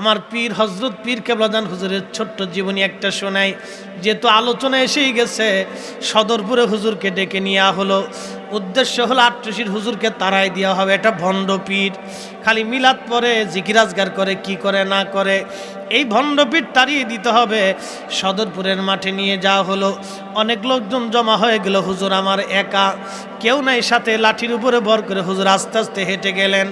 আমার পীর হজরত পীর কেবলাদান হুজুরের ছোট্ট জীবনী একটা শোনাই, যেহেতু আলোচনা এসেই গেছে, সদরপুরে হুজুরকে ডেকে নেওয়া হলো। উদ্দেশ্য হলো আটটুসির হুজুরকে তারাই দেওয়া হবে, এটা ভণ্ড পীর। খালি মিলাদ পরে জিকিরাজগার করে, কি করে, না করে, এই ভণ্ডপীঠ তাড়িয়ে দিতে হবে। সদরপুরের মাঠে নিয়ে যাওয়া হলো। অনেক লোকজন জমা হয়ে গেল, হুজুর আমার একা। কেউ নাই সাথে, লাঠির উপরে ভর করে হুজুর আস্তে আস্তে হেঁটে গেলেন।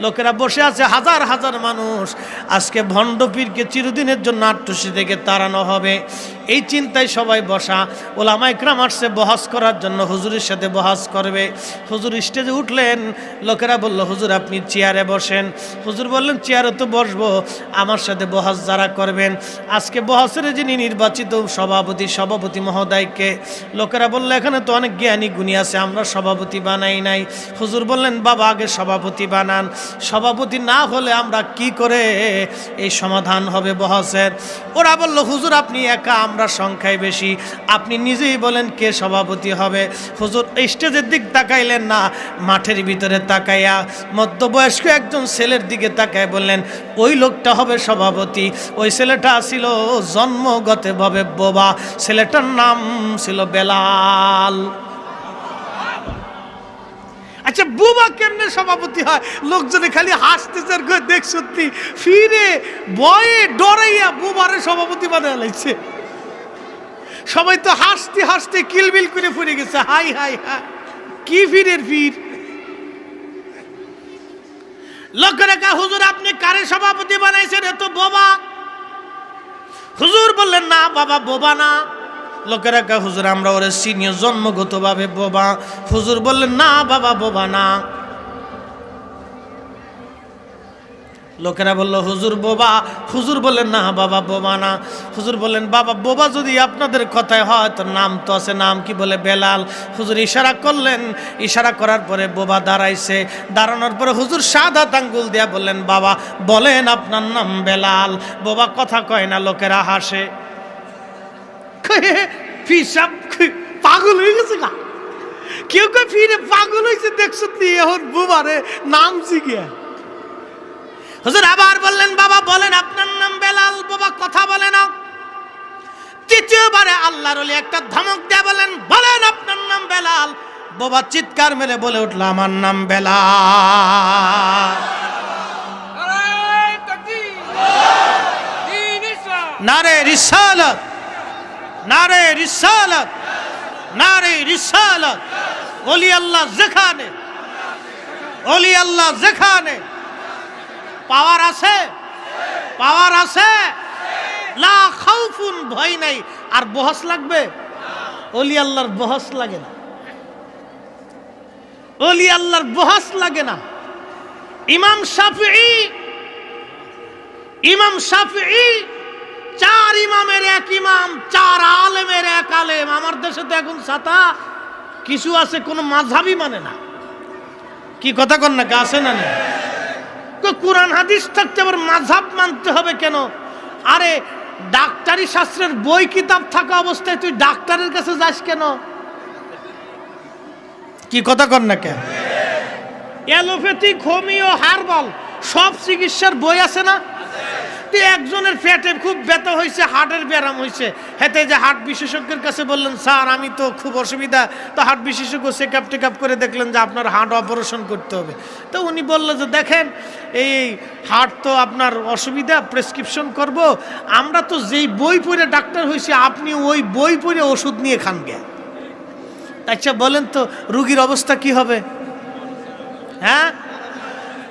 লোকেরা বসে আছে, হাজার হাজার মানুষ। আজকে ভণ্ডপীরকে চিরদিনের জন্য আটটুসি থেকে তাড়ানো হবে। এই চিন্তায় সবাই বসা। ওলামা ইকরাম আসছে বহাস করার জন্য, হুজুরের সাথে বহাস করবে। হুজুর স্টেজে উঠলেন, লোকেরা বলল, হুজুর, আপনি চেয়ারে বসেন। হুজুর বললেন, চেয়ারে তো বসবো। আমার সাথে বহাস যারা করবেন। আজকে বহাসের যিনি নির্বাচিত সভাপতি সভাপতি মহোদয়কে লোকেরা বলল, এখানে তো অনেক জ্ঞানী গুণী আছে, আমরা সভাপতি বানাই নাই। হুজুর বললেন, বাবা, আগে সভাপতি বানান। সভাপতি না হলে আমরা কি করে এই সমাধান হবে বহাসের? ওরা বলল, হুজুর, আপনি একা, আমরা সংখ্যায় বেশি। আপনি নিজেই বলেন কে সভাপতি হবে। হুজুর স্টেজের দিক তাকাইলেন না, মাঠের ভিতরে তাকাইয়া মধ্যবয়স্ক একজন ছেলের দিকে তাকায় বললেন, ওই লোকটা হবে সভাপতি। ওই ছেলেটা ছিল জন্মগতভাবে বোবা। ছেলেটার নাম ছিল বেলাল। আচ্ছা বুবা কেমনে সভাপতি হয়? লোকজনে খালি হাসতেছে দেখ সত্যি। ফিরে বয়ে ডরাইয়া বুবারে সভাপতি বানায় লাগছে সবাই তো হাসতে হাসতে কিলবিল করে ফুরে গেছে। Hi hi hi. কি ফিরের ফির লোকেরা কা হুজুর, আপনি কারে সভাপতি বানাইছেন? এত বোবা। হুজুর বললেন, না, বাবা, বোবা না। লোকেরা কা হুজুর, আমরা ওরে সিনিয়র জন্মগতভাবে বোবা। হুজুর বললেন, না বাবা, বোবা না। লোকেরা বলল, হুজুর, বোবা। হুজুর বললেন, না বাবা, বোবা না। হুজুর বললেন, বাবা, বোবা যদি আপনাদের কথায় হয় তো নাম তো আছে, নাম কি বলে, বেলাল? হুজুর ইশারা করলেন। ইশারা করার পরে বোবা দাঁড়াইছে। দাঁড়ানোর পরে হুজুর সাদা আঙ্গুল দিয়া বললেন, বাবা, বলেন আপনার নাম বেলাল। বোবা কথা কয় না, লোকেরা হাসে। পিসাব পাগল হয়ে গেছে গা কেউ কেউ ফিরে পাগল হয়েছে দেখছ তুই এখন বুবারে নাম শিখিয়া হুজুর আবার বললেন বাবা বলেন আপনার নাম বেলাল বাবা কথা বলে না তৃতীয়বারে আল্লাহর ওলি একটা ধমক দিয়ে বলেন বলেন আপনার নাম বেলাল বাবা চিৎকার মেরে বলে উঠল আমার নাম বেলাল নারে রিসালত নারে রিসালত নারে রিসালত। ওলি আল্লাহ যেখানে ওলি আল্লাহ যেখানে। পাওয়ার আছে? পাওয়ার আছে? লা খাউফুন, ভয় নাই। আর বহস লাগবে? ওলি আল্লাহর বহস লাগে না। ওলি আল্লাহর বহস লাগে না। ইমাম শাফিঈ ইমাম শাফিঈ চার ইমামের এক ইমাম, চার আলেমের এক আলেম। আমার দেশে তো এখন ছাতা, কিছু আছে, কোনো মাঝহাবই মানে না। কি কথা কন না আছে না কোরআন, হাদিস থাকতে আবার মাঝহাব মানতে হবে কেন? আরে, ডাক্তারি শাস্ত্রের বই, কিতাব থাকা অবস্থায় তুই ডাক্তারের কাছে যাস কেন? কি কথা কন না কেন? অ্যালোপ্যাথিক হোমিও হার্বাল, সব চিকিৎসার বই আছে না? তুই একজনের পেটে খুব ব্যথা হয়েছে, হার্টের ব্যায়াম হয়েছে। হেতে যে হার্ট বিশেষজ্ঞের কাছে বললেন, স্যার, আমি তো খুব অসুবিধা। তো হার্ট বিশেষজ্ঞ চেক আপ টেক আপ করে দেখলেন যে আপনার হার্ট অপারেশন করতে হবে। তো উনি বললেন যে, দেখেন, এই হার্ট তো আপনার অসুবিধা, প্রেসক্রিপশন করব। আমরা তো যেই বই পড়ে ডাক্তার হয়েছি, আপনি ওই বই পড়ে ওষুধ নিয়ে খান গে। আচ্ছা বলেন তো, রুগীর অবস্থা কি হবে? হ্যাঁ?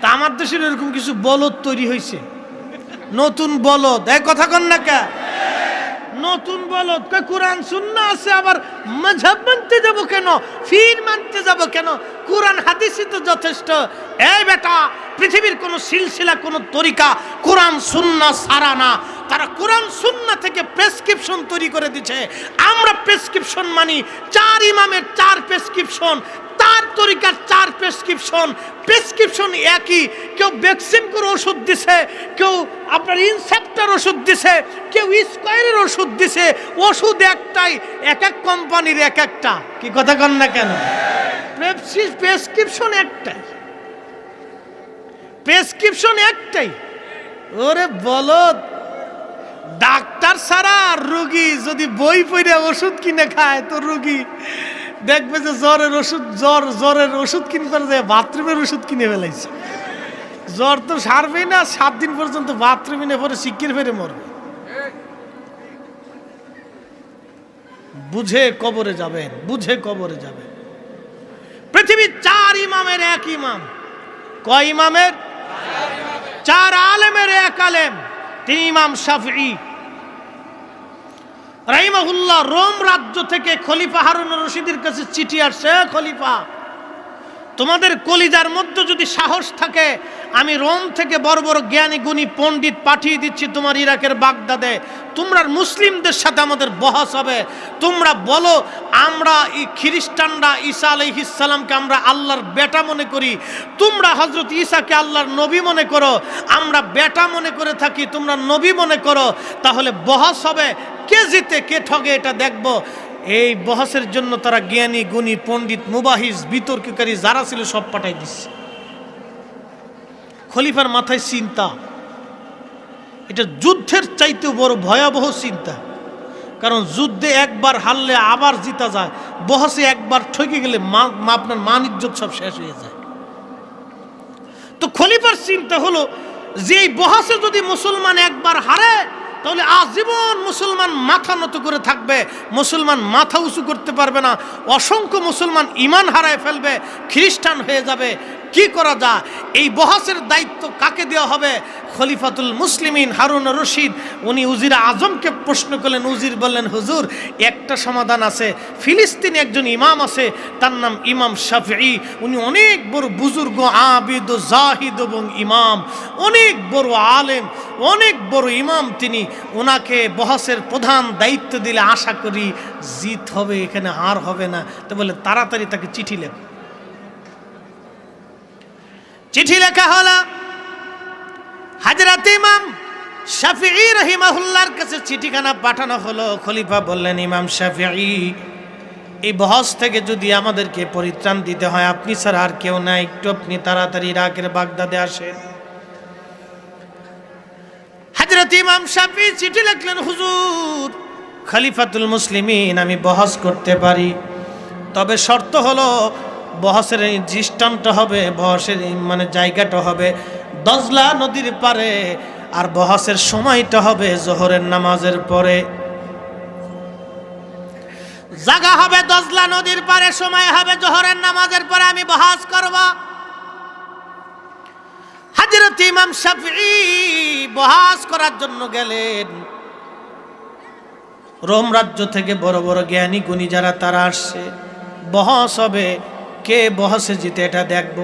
তা আমার দেশের এরকম কিছু বলদ তৈরি হয়েছে। নতুন বলদ এই কথা কন না কে? নতুন বলদ, কই কোরআন শূন্য আছে, আবার মাঝহাব মানতে যাব কেন? ফির মানতে যাব কেন? কোরআন হাদিসই তো যথেষ্ট। এই বেটা, পৃথিবীর কোনো সিলসিলা, কোনো তরিকা কোরআন সুন্না সারা না। তারা কোরআন সুন্না থেকে প্রেসক্রিপশন তৈরি করে দিচ্ছে। আমরা প্রেসক্রিপশন মানি, চার ইমামের চার প্রেসক্রিপশন তরিকার চার প্রেসক্রিপশন প্রেসক্রিপশন একই। কেউ ভ্যাকসিন করে ওষুধ দিছে, কেউ আপনার ইনসেপ্টার ওষুধ দিছে, কেউ স্কোয়ারের ওষুধ দিছে। ওষুধ একটাই, এক এক কোম্পানির এক একটা। কি কথা কন না কেন? প্রেসক্রিপশন একটাই। প্রেসক্রিপশন একটাই। ওরে বলো ডাক্তার ছাড়া রুগী যদি বই পড়ে ওষুধ কিনে খায়, তো রুগী দেখবে যে জ্বরের ওষুধ, জ্বর, জ্বরের ওষুধ কিনতে যায় বাথরুমের ওষুধ কিনে ফেলাইছে। জ্বর তো সারবেই না, সাত দিন পর্যন্ত বাথরুমে নিয়ে পরে শিক্ষির ফেরে মরবে। বুঝে কবরে যাবেন, বুঝে কবরে যাবেন। পৃথিবীর চার ইমামের এক ইমাম। কয় ইমামের? চার আলেমের এক আলেম। তিনি ইমাম শাফি রাহিমাহুল্লাহ রোম রাজ্য থেকে খলিফা হারুন রশিদের কাছে চিঠি আসছে খলিফা। তোমাদের কলিজার মধ্যে যদি সাহস থাকে, আমি রোম থেকে বড় বড় জ্ঞানী, গুণী পণ্ডিত পাঠিয়ে দিচ্ছি তোমার ইরাকের বাগদাদে। তোমরা মুসলিমদের সাথে আমাদের বহস হবে। তোমরা বলো, আমরা এই খ্রিস্টানরা ঈসা আলহিসাল্লামকে আমরা আল্লাহর বেটা মনে করি। তোমরা হজরত ঈসাকে আল্লাহর নবী মনে করো। আমরা বেটা মনে করে থাকি, তোমরা নবী মনে করো। তাহলে বহস হবে। কে জিতে, কে ঠগে, এটা দেখব। এই বহসের জন্য তারা জ্ঞানী, গুণী, পণ্ডিত, মুবাহিস, বিতর্ককারী যারা ছিল সব পাঠাই দিচ্ছে। খলিফার মাথায় চিন্তা। এটা যুদ্ধের চাইতেও বড় ভয়াবহ চিন্তা। কারণ যুদ্ধে একবার হারলে আবার জিতা যায়। বহসে একবার ঠকে গেলে আপনার মান ইজ্জত সব শেষ হয়ে যায়। তো খলিফার চিন্তা হলো, যে বহাসে যদি মুসলমান একবার হারে তাহলে আজীবন মুসলমান মাথা নত করে থাকবে, মুসলমান মাথা উঁচু করতে পারবে না, অসংখ্য মুসলমান ইমান হারায় ফেলবে, খ্রিস্টান হয়ে যাবে কি করা যায়? এই বহাসের দায়িত্ব কাকে দেওয়া হবে? খলিফাতুল মুসলিমিন হারুন রশিদ, উনি উজির আজমকে প্রশ্ন করলেন, উজির বললেন, হুজুর, একটা সমাধান আছে। ফিলিস্তিনে একজন ইমাম আছে, তার নাম ইমাম শাফি উনি অনেক বড় বুজুর্গ, আবিদ ও জাহিদ এবং ইমাম। অনেক বড় আলেম, অনেক বড় ইমাম তিনি। ওনাকে বহাসের প্রধান দায়িত্ব দিলে আশা করি জিত হবে, এখানে হার হবে না। তো বলে, তাড়াতাড়ি তাকে চিঠি লেখ। চিঠি লেখা হলো, হাজরাত ইমাম শাফিঈ রহিমাহুল্লার কাছে চিঠিখানা পাঠানো হলো। খলিফা বললেন, ইমাম শাফিঈ, এই বহস থেকে যদি আমাদেরকে পরিত্রাণ দিতে হয়, আপনি স্যার আর কেউ নাই। একটু আপনি তাড়াতাড়ি ইরাকের বাগদাদে আসেন। হাজরত ইমাম শাফি চিঠি লিখলেন, হুজুর, খলিফাতুল মুসলিমিন, আমি বহস করতে পারি। তবে শর্ত হলো বহসের এই দৃষ্টান্ত হবে, বহসের মানে জায়গাটা হবে দজলা নদীর পারে আর বহসের সময়টা হবে জোহরের নামাজের পরে। জাগা হবে দজলা নদীর পারে, সময় হবে জোহরের নামাজের পরে, আমি বহাস করব। হাজরত ইমাম শাফি বহাস করার জন্য গেলেন। রোম রাজ্য থেকে বড় বড় জ্ঞানী গুণী যারা, তারা আসছে। বহস হবে কে বহসে জিতে এটা দেখব।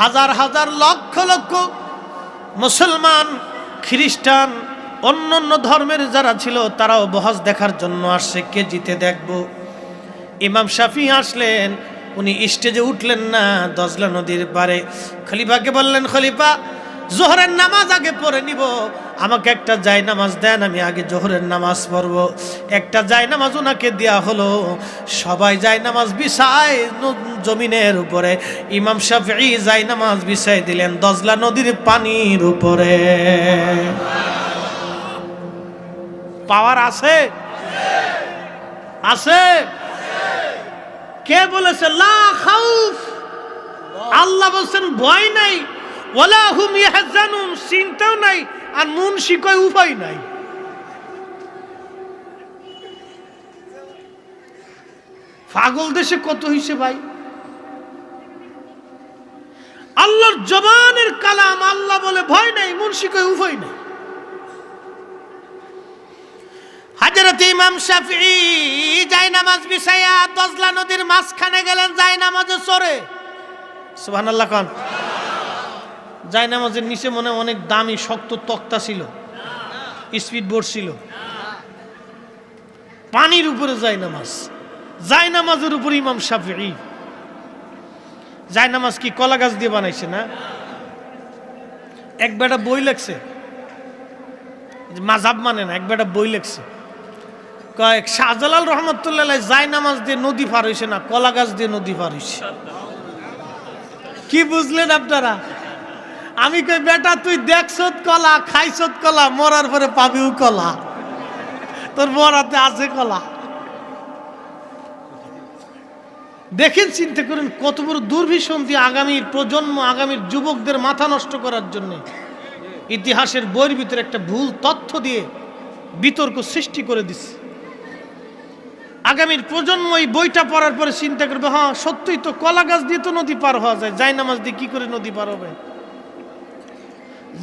হাজার হাজার লক্ষ লক্ষ মুসলমান, খ্রিস্টান, অন্য অন্য ধর্মের যারা ছিল, তারাও বহস দেখার জন্য আসছে। কে জিতে দেখব? ইমাম শাফি আসলেন, উনি স্টেজে উঠলেন না, দজলা নদীর পারে খলিফাকে বললেন, খলিফা, জোহরের নামাজ আগে পড়ে নিব। আমাকে একটা জায় নামাজ দেন, আমি আগে জোহরের নামাজ পড়ব। একটা জায় নামাজ ওনাকে দেওয়া হলো। সবাই জায় নামাজ বিছায় জমিনের উপরে। ইমাম শাফি জায় নামাজ বিছাই দিলেন দজলা নদীর পানির উপরে। পাওয়ার আছে? আছে? কে বলেছে? লা আল্লাহ বলছেন, ভয় নাই। ওয়ালা হুম ইয়াহজানুন। চিন্তাও নাই। আর মুনশি কয়, উপায় নাই। পাগল দেশে কত হইছে ভাই? আল্লাহর জবানের কালাম আল্লাহ বলে ভয় নাই মুনশি কয়, উপায় নাই। হাজরত ইমাম শাফি যাই নামাজ বিছাইয়া দজলা নদীর মাঝখানে গেলেন যাই নামাজে চড়ে সুবহান আল্লাহ খান যাই নামাজের নিচে মনে অনেক দামি, শক্ত তক্তা ছিল। স্পিড বোর্ড ছিল। পানির উপরে যাই নামাজ যাই নামাজের উপর ইমাম শাফি যাই নামাজ কি কলা গাছ দিয়ে বানাইছে না? এক বেটা বই লেখছে। মাঝাব মানে না, এক বেটা বই লেখছে। কয়েক শাহজালাল রহমতুল্লাহ যাই নামাজ দিয়ে নদী পার হয়েছে না, কলা গাছ দিয়ে নদী পার হয়েছে কি বুঝলেন আপনারা? আমি কই, বেটা, তুই দেখছত কলা খাইছত কলা, মরার পরে পাবিও কলা। তোর মরাতে আছে কলা। দেখেন, চিন্তা করেন, কত বড় দুর্ভিসন্ধি আগামীর প্রজন্ম আগামীর যুবকদের মাথা নষ্ট করার জন্য। ইতিহাসের বইয়ের ভিতরে একটা ভুল তথ্য দিয়ে বিতর্ক সৃষ্টি করে দিচ্ছে আগামীর প্রজন্ম এই বইটা পড়ার পরে চিন্তা করবে হ্যাঁ সত্যই তো কলা গাছ দিয়ে তো নদী পার হওয়া যায়। যাই নামাজ দিয়ে কি করে নদী পার হবে?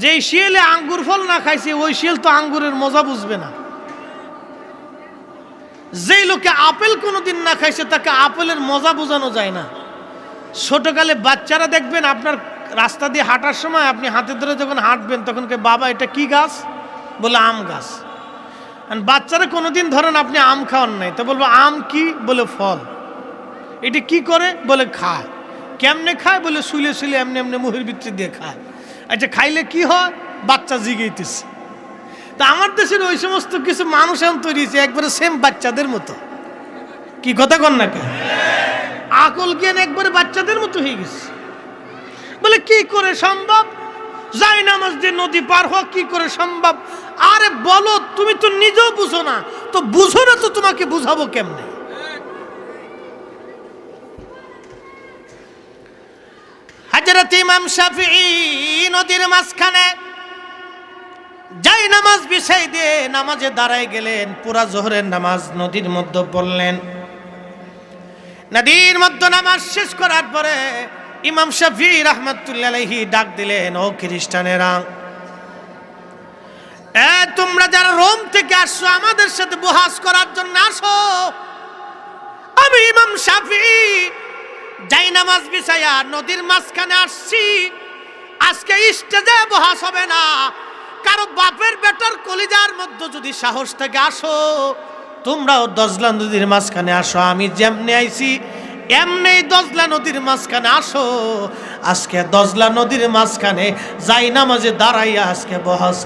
যেই শিয়ালে আঙ্গুর ফল না খাইছে, ওই শিয়াল তো আঙ্গুরের মজা বুঝবে না। যেই লোকে আপেল কোনোদিন না খাইছে, তাকে আপেলের মজা বোঝানো যায় না। ছোটকালে বাচ্চারা দেখবেন আপনার রাস্তা দিয়ে হাঁটার সময় আপনি হাতে ধরে যখন হাঁটবেন, তখন কে, বাবা, এটা কি গাছ? বলে, আম গাছ। বাচ্চারা কোনোদিন ধরেন আপনি আম খাওয়ান নাই, তো বলব, আম কি? বলে, ফল। এটা কি করে? বলে, খায়। কেমনে খায়? বলে, শুলে শুলে এমনি এমনি মুহির ভিতরে দিয়ে খায়। আচ্ছা খাইলে কি হয়? বাচ্চা জিগেইতেছে। তা আমার দেশের ওই সমস্ত কিছু মানুষ এখন তৈরি হয়েছে, একবারে সেম বাচ্চাদের মতো। কি কথা কন না কেন? আকল জ্ঞান একবারে বাচ্চাদের মতো হয়ে গেছে। বলে, কি করে সম্ভব? যাই নামাজ দিয়ে নদী পার হওয়া কি করে সম্ভব? আরে বলো, তুমি তো নিজেও বুঝো না। তো বুঝো না তো তোমাকে বুঝাবো কেমনে? হাজরত ইমাম শাফি নদীর মাঝখানে যাই নামাজ বিছাই দিয়ে নামাজে দাঁড়ায় গেলেন, পুরা জোহরের নামাজ নদীর মধ্যে পড়লেন। নদীর মধ্যে নামাজ শেষ করার পরে ইমাম শাফি রহমতুল্লাহি ডাক দিলেন, ও খ্রিস্টানেরা, এ তোমরা যারা রোম থেকে আসছো, আমাদের সাথে বহাস করার জন্য আসো। আমি ইমাম শাফি যাই নামাজ বিছাইয়া নদীর মাঝখানে আসছি, আজকে স্টেজে বহাস হবে না। কারও বাপের বেটার কলিজার মধ্যে যদি সাহস থেকে আসো, তোমরাও দজলা নদীর মাঝখানে আসো। আমি যেমনি আইছি এমনি দজলা নদীর মাঝখানে আসো। আজকে দজলা নদীর মাঝখানে যাই নামাজে দাঁড়াইয়া আজকে বহাস